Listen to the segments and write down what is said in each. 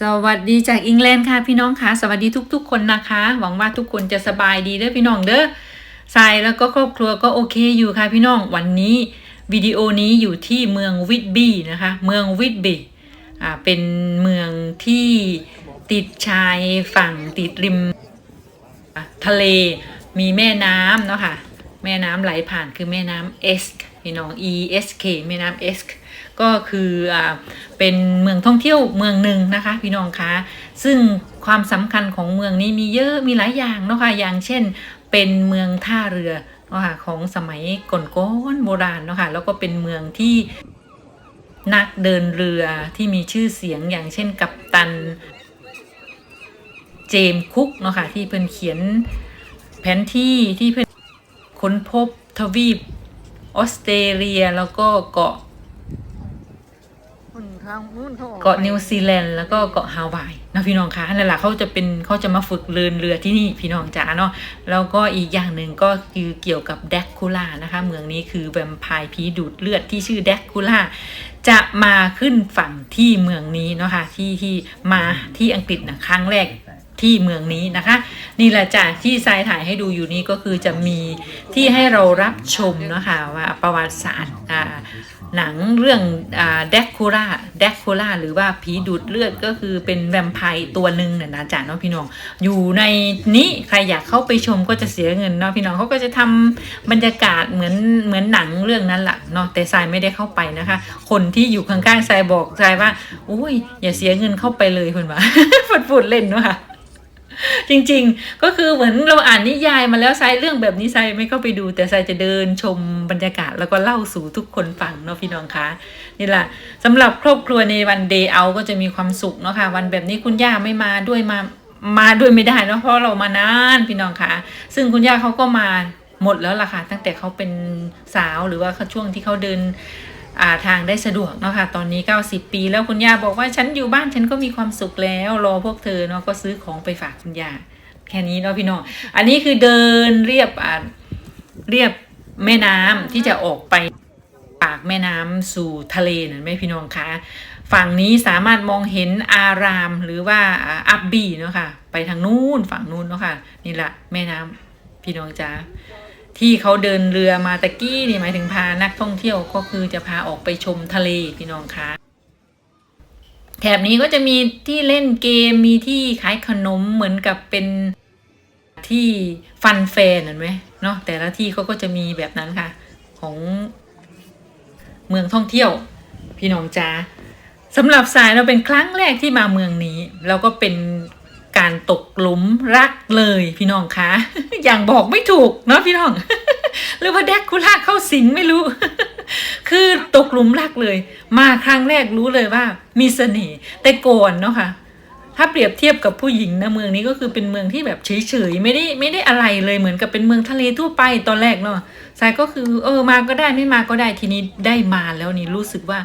สวัสดีจากอังกฤษค่ะพี่น้องค่ะสวัสดีทุก ๆ คนนะคะ หวังว่าทุกคนจะสบายดีเด้อพี่น้องเด้อทรายแล้วก็ครอบครัวก็โอเคอยู่ค่ะพี่น้องวันนี้วิดีโอนี้อยู่ที่เมืองวิทบีนะคะ เมืองวิทบีอ่าเป็นเมืองที่ติดชายฝั่งติดริมทะเลมีแม่น้ำเนาะค่ะ แม่น้ำไหลผ่านคือแม่น้ำเอสพี่น้อง E S K แม่น้ำเอสก็คืออ่าเป็นเมืองท่องเที่ยวเมืองหนึ่งนะคะ พี่น้องคะซึ่งความสำคัญของเมืองนี้มีเยอะมีหลายอย่างเนาะค่ะอย่างเช่น เป็นเมืองท่าเรือเนาะค่ะของสมัยก่อนๆโบราณเนาะค่ะแล้วก็เป็นเมืองที่นักเดินเรือที่มีชื่อเสียงอย่างเช่นกัปตันเจมส์คุกเนาะค่ะที่เพิ่นเขียนแผนที่ที่เพิ่น ค้นพบทวีปออสเตรเลียแล้วก็เกาะเกาะนิวซีแลนด์แล้วก็เกาะฮาวายนะพี่น้องคะนั่นแหละเขาจะเป็นเขาจะมาฝึกเรือเรือที่นี่พี่น้องจ๋าเนาะแล้วก็อีกอย่างหนึ่งก็คือเกี่ยวกับแดกคูล่านะคะ เมืองนี้คือแวมไพร์ผีดูดเลือดที่ชื่อแดกคูล่าจะมาขึ้นฝั่งที่เมืองนี้เนาะคะที่ที่มาที่อังกฤษนะครั้งแรก ที่เมืองนี้นะคะ นี่แหละจ้ะที่ทรายถ่ายให้ดูอยู่นี้ก็คือจะมีที่ให้เรารับชมเนาะค่ะว่าประวัติศาสตร์หนังเรื่องแดกคูล่าแดกคูล่าหรือว่าผีดูดเลือดก็คือเป็นแวมไพร์ตัวหนึ่งเนี่ยนะจ๊ะเนาะพี่น้อง อยู่ในนี้ใครอยากเข้าไปชมก็จะเสียเงินเนาะพี่น้องเขาก็จะทำบรรยากาศเหมือนเหมือนหนังเรื่องนั้นแหละเนาะแต่ทรายไม่ได้เข้าไปนะคะ คนที่อยู่ข้างๆทรายบอกทรายว่าอุ้ยอย่าเสียเงินเข้าไปเลยคนว่าฟุดๆเล่นเนาะ จริงๆ ก็คือเหมือนเราอ่านนิยายมาแล้วไซเรื่องแบบนี้ไซไม่เข้าไปดู แต่ไซจะเดินชมบรรยากาศแล้วก็เล่าสู่ทุกคนฟังเนาะพี่น้องคะนี่แหละสำหรับครอบครัวในวันเดย์เอาก็จะมีความสุขเนาะค่ะวันแบบนี้คุณย่าไม่มาด้วยมามาด้วยไม่ได้เนาะเพราะเรามานานพี่น้องคะซึ่งคุณย่าเขาก็มาหมดแล้วล่ะค่ะตั้งแต่เขาเป็นสาวหรือว่าช่วงที่เขาเดิน ทางได้สะดวกเนาะค่ะตอนนี้ 90 ปีแล้วคุณย่าบอกว่าฉันอยู่บ้านฉันก็มีความสุขแล้วรอพวกเธอเนาะก็ซื้อของไปฝากคุณย่าแค่นี้เนาะพี่น้องอันนี้คือเดินเรียบอ่าเรียบแม่น้ำที่จะออกไปปากแม่น้ำสู่ทะเลนั่นไหมพี่น้องคะฝั่งนี้สามารถมองเห็นอารามหรือว่าอ่าอับบีเนาะค่ะ ไปทางนู้นฝั่งนู้นเนาะค่ะนี่แหละแม่น้ำพี่น้องจ้า ที่เขาเดินเรือมาตะกี้นี่หมายถึงพานักท่องเที่ยวก็คือจะพาออกไปชมทะเลพี่น้องคะแถบนี้ก็จะมีที่เล่นเกมมีที่ขายขนมเหมือนกับเป็นที่ฟันแฟนเห็นไหมเนาะแต่ละที่เขาก็จะมีแบบนั้นค่ะ ของเมืองท่องเที่ยว พี่น้องจ้าสำหรับสายเราเป็นครั้งแรกที่มาเมืองนี้แล้วก็เป็น การตกหลุมรักเลยพี่น้องคะอย่างบอกไม่ถูกเนาะพี่น้อง หรือว่าแดกคูล่าเข้าสิงไม่รู้ คือตกหลุมรักเลย มาครั้งแรกรู้เลยว่า มีเสน่ห์แต่ก่อนเนาะค่ะถ้าเปรียบเทียบกับผู้หญิงนะเมืองนี้ก็คือเป็นเมืองที่แบบเฉยๆไม่ได้ไม่ได้อะไรเลยเหมือนกับเป็นเมืองทะเลทั่วไปตอนแรกเนาะสายก็คือ เออมาก็ได้ไม่มาก็ได้ทีนี้ได้มาแล้วนี่รู้สึกว่า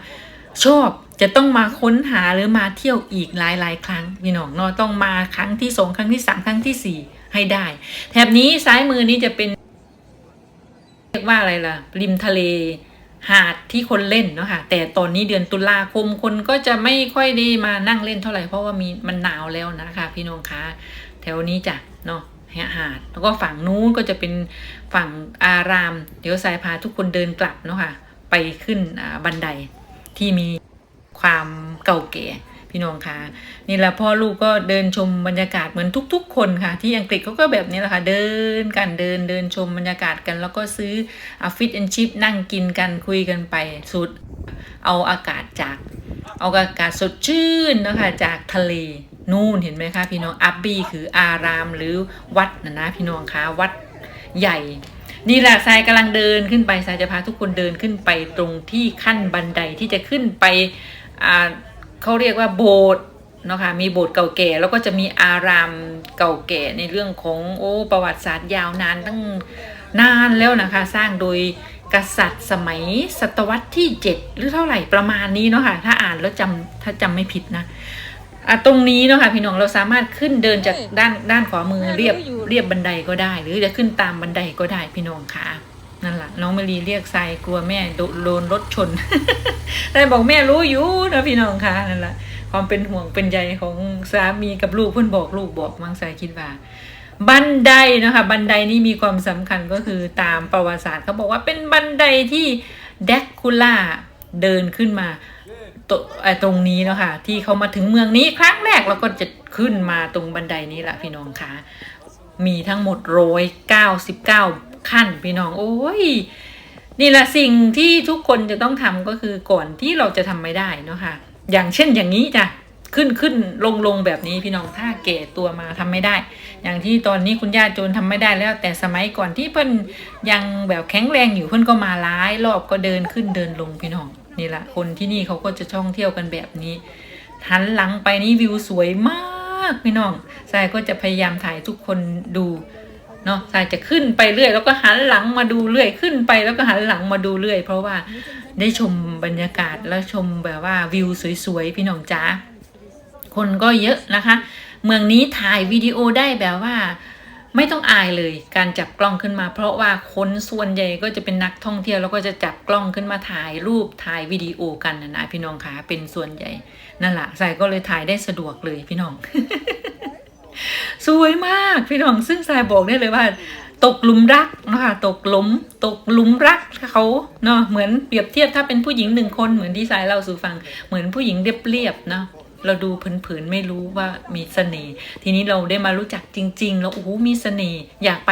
ชอบ จะต้องมาค้นหาหรือมาเที่ยวอีกหลายหลายๆ ครั้งพี่น้องเนาะต้องมาครั้งที่สองครั้งที่สามครั้งที่สี่ให้ได้ แถบนี้ซ้ายมือนี้จะเป็นเรียกว่าอะไรล่ะ ริมทะเลหาดที่คนเล่นเนาะค่ะแต่ตอนนี้เดือนตุลาคมคนก็จะไม่ค่อยได้มานั่งเล่นเท่าไหร่เพราะว่ามีมันหนาวแล้วนะคะพี่น้องคะแถวนี้จ้ะเนาะหาดแล้วก็ฝั่งนู้นก็จะเป็นฝั่งอาราม เดี๋ยวสายพาทุกคนเดินกลับเนาะค่ะไปขึ้นบันไดที่มี ความเก่าแก่พี่น้องคะนี่แหละพ่อลูกก็เดินชมบรรยากาศเหมือนทุก ๆ คนค่ะ ที่อังกฤษเขาก็แบบนี้แหละค่ะเดินกันเดินเดินชมบรรยากาศกัน แล้วก็ซื้ออฟิตแอนชิพนั่งกินกันคุยกันไปสุด เอาอากาศจาก เอาอากาศสดชื่นนะคะจากทะเลนู่นเห็นไหมคะพี่น้องอับบี้คืออารามหรือวัดนะนะพี่น้องคะวัดใหญ่นี่แหละทรายกำลังเดินขึ้นไปทรายจะพาทุกคนเดินขึ้นไปตรงที่ขั้นบันไดที่จะขึ้นไป เขาเรียกว่าโบสถ์เนาะค่ะมีโบสถ์เก่าแก่แล้วก็จะมีอารามเก่าแก่ในเรื่องของโอ้ประวัติศาสตร์ยาวนานตั้งนานแล้วนะคะ สร้างโดยกษัตริย์สมัยศตวรรษที่ 7 หรือเท่าไหร่ประมาณนี้เนาะค่ะถ้าอ่านแล้วจำถ้าจำไม่ผิดนะอะตรงนี้เนาะค่ะพี่น้องเราสามารถขึ้นเดินจากด้านด้านขวามือเรียบเรียบบันไดก็ได้ หรือจะขึ้นตามบันไดก็ได้พี่น้องค่ะ นั่นแหละน้องมารีเรียกทรายกลัวแม่โดนรถชนแต่บอกแม่รู้อยู่นะพี่น้องคะนั่นแหละความเป็นห่วงเป็นใยของสามีกับลูกเพื่อนบอกลูกบอกมังสายคิดว่าบันไดนะคะบันไดนี่มีความสำคัญก็คือตามประวัติศาสตร์เขาบอกว่าเป็นบันไดที่แดกคูล่าเดินขึ้นมาตเออตรงนี้นะค่ะที่เขามาถึงเมืองนี้ครั้งแรกแล้วก็จะขึ้นมาตรงบันไดนี้แหละพี่น้องคะมีทั้งหมดร้อยเก้าสิบเก้า ขั้นพี่น้อง โอ้ยนี่แหละสิ่งที่ทุกคนจะต้องทำก็คือก่อนที่เราจะทำไม่ได้เนาะค่ะ อย่างเช่นอย่างนี้จ้ะขึ้นขึ้นลงลงแบบนี้พี่น้องถ้าแก่ตัวมาทำไม่ได้ อย่างที่ตอนนี้คุณย่าโจนทำไม่ได้แล้ว แต่สมัยก่อนที่เพิ่นยังแบบแข็งแรงอยู่เพิ่นก็มาร้ายรอบก็เดินขึ้นเดินลงพี่น้องนี่แหละคนที่นี่เขาก็จะท่องเที่ยวกันแบบนี้หันหลังไปนี่วิวสวยมากพี่น้องทรายก็จะพยายามถ่ายทุกคนดู เนาะทรายจะขึ้นไปเรื่อย แล้วก็หันหลังมาดูเรื่อยขึ้นไป แล้วก็หันหลังมาดูเรื่อย เพราะว่าได้ชมบรรยากาศแล้วชมแบบว่าวิวสวยๆพี่น้องจ้าคนก็เยอะนะคะ เมืองนี้ถ่ายวิดีโอได้แบบว่าไม่ต้องอายเลยการจับกล้องขึ้นมา เพราะว่าคนส่วนใหญ่ก็จะเป็นนักท่องเที่ยวแล้วก็จะจับกล้องขึ้นมาถ่ายรูปถ่ายวิดีโอกันนะนะพี่น้องคะเป็นส่วนใหญ่นั่นแหละใส่ก็เลยถ่ายได้สะดวกเลยพี่น้อง สวยมากพี่น้องซึ่งทรายบอกได้เลยว่า ตกหลุมรักนะคะตกหลุม ตกหลุมรักเขาเนาะเหมือนเปรียบเทียบถ้าเป็นผู้หญิงหนึ่งคนเหมือนที่ทรายเล่าสู่ฟัง เหมือนผู้หญิงเรียบๆเนาะเราดูเผินๆไม่รู้ว่ามีเสน่ห์ทีนี้เราได้มารู้จักจริง ๆ แล้วโอ้โหมีเสน่ห์อยากไป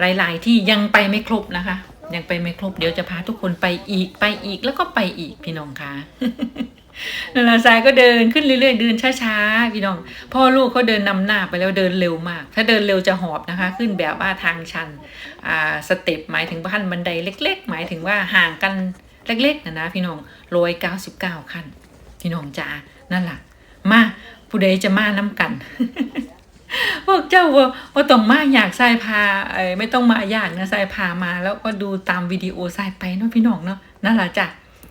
หลาย ๆ ที่ยังไปไม่ครบนะคะ ยังไปไม่ครบเดี๋ยวจะพาทุกคนไปอีกไปอีกแล้วก็ไปอีกพี่น้องคะนาราทรายก็เดินขึ้นเรื่อยๆเดินช้าๆพี่น้อง พ่อลูกเขาเดินนำหน้าไปแล้วเดินเร็วมาก ถ้าเดินเร็วจะหอบนะคะ ขึ้นแบบว่าทางชันอ่าสเต็ปหมายถึงขั้นบันไดเล็ก ๆ หมายถึงว่าห่างกันเล็กๆนะนะพี่น้องร้อยเก้าสิบเก้าขั้นพี่น้องจ้านั่นแหละมาผู้ใดจะมาน้ำกัน พวกเจ้าว่าว่าต้องมาอยากใส่พาเอ้ไม่ต้องมาอยากนะใส่พามา แล้วก็ดูตามวิดีโอใส่ไปเนาะพี่น้องเนาะนั่นแหละจ้ะ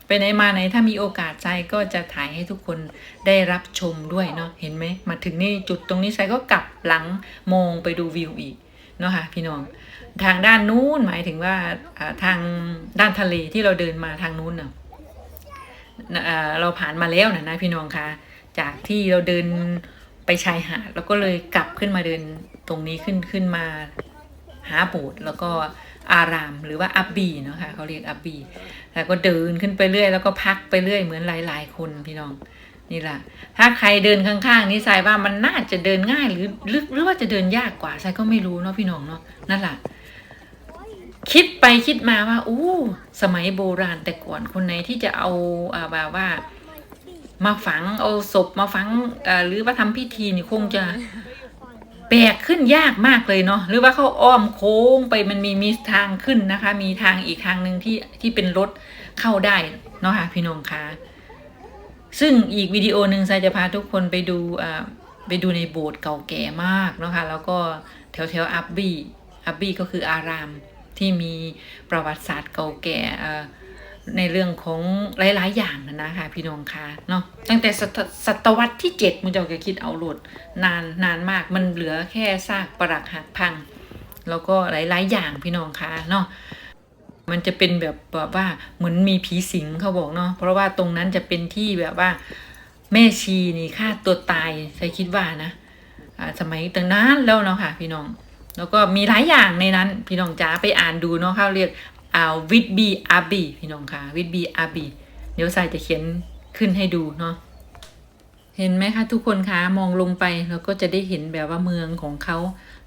ไปไหนมาไหนถ้ามีโอกาสใจก็จะถ่ายให้ทุกคนได้รับชมด้วยเนาะเห็นไหมมาถึงนี่จุดตรงนี้ใจก็กลับหลังมองไปดูวิวอีกเนาะค่ะพี่น้องทางด้านนู้นหมายถึงว่าทางด้านทะเลที่เราเดินมาทางนู้นเนาะเราผ่านมาแล้วนะนะพี่น้องคะจากที่เราเดิน ไปชายหาดแล้วก็เลยกลับขึ้นมาเดินตรงนี้ขึ้นขึ้นมาหาโบสถ์แล้วก็อารามหรือว่าอับบีเนาะค่ะเขาเรียกอับบีแล้วก็เดินขึ้นไปเรื่อย แล้วก็พักไปเรื่อยเหมือนหลาย ๆ คนพี่น้องนี่แหละถ้าใครเดินข้างๆนี่ทรายว่ามันน่าจะเดินง่ายหรือหรือหรือว่าจะเดินยากกว่าทรายก็ไม่รู้เนาะพี่น้องเนาะนั่นแหละคิดไปคิดมาว่าอู้สมัยโบราณแต่ก่อนคนไหนที่จะเอาอาแบบว่า มาฝังเอาศพมาฝังหรือว่าทำพิธีนี่คงจะแบกขึ้นยากมากเลยเนาะหรือว่าเขาอ้อมโค้งไปมันมีมีทางขึ้นนะคะ มีทางอีกทางหนึ่งที่ที่เป็นรถเข้าได้เนาะค่ะพี่น้องคะซึ่งอีกวิดีโอหนึ่งทรายจะพาทุกคนไปดูอ่าไปดูในโบสถ์เก่าแก่มากเนาะค่ะแล้วก็แถวแถวอับบี้อับบี้ก็คืออารามที่มีประวัติศาสตร์เก่าแก่อ่า ในเรื่องของหลาย ๆ อย่างนะนะคะพี่น้องคะเนาะตั้งแต่ศตวรรษที่เจ็ดมันจะก็คิดเอาโหลดนานนานมากมันเหลือแค่ซากปรักหักพัง แล้วก็หลาย ๆ อย่างพี่น้องคะเนาะมันจะเป็นแบบแบบว่าเหมือนมีผีสิงเขาบอกเนาะเพราะว่าตรงนั้นจะเป็นที่แบบว่า แม่ชีนี่ฆ่าตัวตายใครคิดว่านะสมัยตั้งนานแล้วเนาะค่ะ พี่น้อง แล้วก็มีหลายอย่างในนั้น พี่น้องจ๋าไปอ่านดูเนาะเขาเรียก อ่าวิดบีอาบีพี่น้องค่ะวิดบีอาบีเดี๋ยวใส่จะเขียนขึ้นให้ดูเนาะเห็นไหมคะทุกคนคะมองลงไปแล้วก็จะได้เห็นแบบว่าเมืองของเขา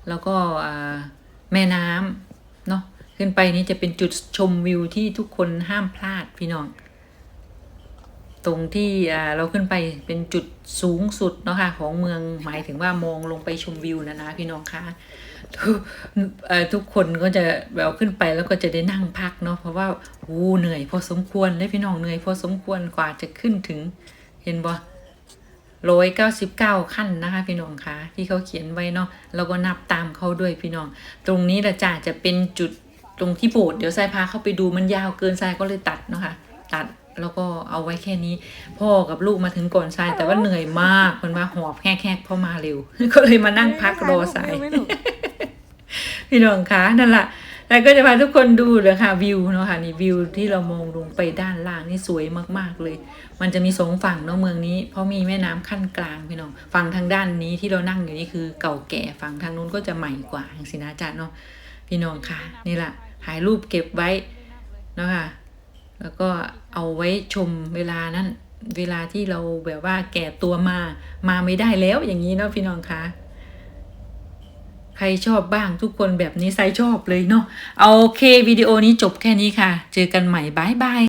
แล้วก็แม่น้ำเนาะขึ้นไปนี้จะเป็นจุดชมวิวที่ทุกคนห้ามพลาดพี่น้อง ตรงที่เราขึ้นไปเป็นจุดสูงสุดเนาะค่ะของเมืองหมายถึงว่ามองลงไปชมวิวนะนะพี่น้องคะทุกทุกคนก็จะแบบขึ้นไปแล้วก็จะได้นั่งพักเนาะเพราะว่าอู้เหนื่อยพอสมควรได้พี่น้องเหนื่อยพอสมควรกว่าจะขึ้นถึงเห็นบ่ร้อยเก้าสิบเก้าขั้นนะคะพี่น้องคะที่เขาเขียนไว้เนาะเราก็นับตามเขาด้วยพี่น้อง ตรงนี้ละจ้าจะเป็นจุดตรงที่โบสถ์เดี๋ยวทรายพาเข้าไปดูมันยาวเกินทรายก็เลยตัดเนาะค่ะตัด แล้วก็เอาไว้แค่นี้ พ่อกับลูกมาถึงก่อนทรายแต่ว่าเหนื่อยมากมันมาหอบแหกๆเพราะมาเร็ว ก็เลยมานั่งพักรอทรายพี่น้องคะนั่นแหละแล้วก็จะพาทุกคนดูเลยค่ะวิวเนาะค่ะนี่วิวที่เรามองลงไปด้านล่างนี่สวยมากๆเลย มันจะมีสองฝั่งเนาะเมืองนี้ เพราะมีแม่น้ำขั้นกลางพี่น้องฝั่งทางด้านนี้ที่เรานั่งอยู่นี่คือเก่าแก่ฝั่งทางนู้นก็จะใหม่กว่าอย่างสินะจ๊ะเนาะพี่น้องค่ะนี่แหละถ่ายรูปเก็บไว้เนาะค่ะ แล้วก็เอาไว้ชมเวลานั้น เวลาที่เราแบบว่าแก่ตัวมา มาไม่ได้แล้วอย่างนี้เนาะพี่น้องคะใครชอบบ้างทุกคนแบบนี้ใส่ชอบเลยเนาะเอาโอเควิดีโอนี้จบแค่นี้ค่ะ เจอกันใหม่บายบาย